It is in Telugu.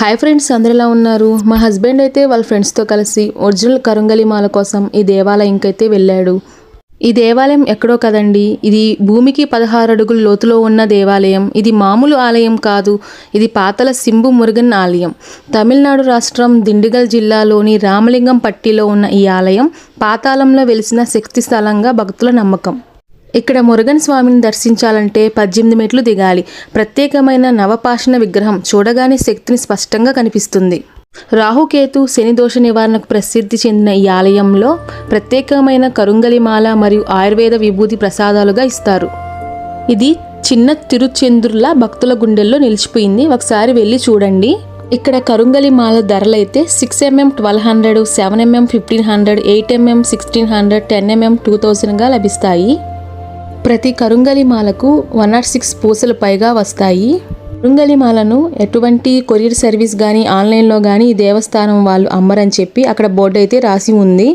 హాయ్ ఫ్రెండ్స్ అందరు ఎలా ఉన్నారు. మా హస్బెండ్ అయితే వాళ్ళ ఫ్రెండ్స్తో కలిసి ఒరిజినల్ కరంగలి మాల కోసం ఈ దేవాలయంకైతే అయితే వెళ్ళాడు. ఈ దేవాలయం ఎక్కడో కదండి? ఇది భూమికి పదహారు అడుగుల లోతులో ఉన్న దేవాలయం. ఇది మామూలు ఆలయం కాదు. ఇది పాతల సింబు మురుగన్ ఆలయం. తమిళనాడు రాష్ట్రం దిండిగల్ జిల్లాలోని రామలింగం పట్టిలో ఉన్న ఈ ఆలయం పాతాళంలో వెలిసిన శక్తి స్థలంగా భక్తుల నమ్మకం. ఇక్కడ మురుగన్ స్వామిని దర్శించాలంటే పద్దెనిమిది మెట్లు దిగాలి. ప్రత్యేకమైన నవపాషణ విగ్రహం చూడగానే శక్తిని స్పష్టంగా కనిపిస్తుంది. రాహుకేతు శని దోష నివారణకు ప్రసిద్ధి చెందిన ఈ ఆలయంలో ప్రత్యేకమైన కరుంగలిమాల మరియు ఆయుర్వేద విభూతి ప్రసాదాలుగా ఇస్తారు. ఇది చిన్న తిరుచెందుర్ల భక్తుల గుండెల్లో నిలిచిపోయింది. ఒకసారి వెళ్ళి చూడండి. ఇక్కడ కరుంగలి మాల ధరలైతే six mm twelve hundred seven mm fifteen hundred eight mm sixteen hundred ten mm two థౌజండ్గా లభిస్తాయి. ప్రతి కరుంగలిమాలకు వన్ నాట్ సిక్స్ పూసలు పైగా వస్తాయి. కరుంగలిమాలను ఎటువంటి కొరియర్ సర్వీస్ కానీ ఆన్లైన్లో కానీ ఈ దేవస్థానం వాళ్ళు అమ్మరని చెప్పి అక్కడ బోర్డు అయితే రాసి ఉంది.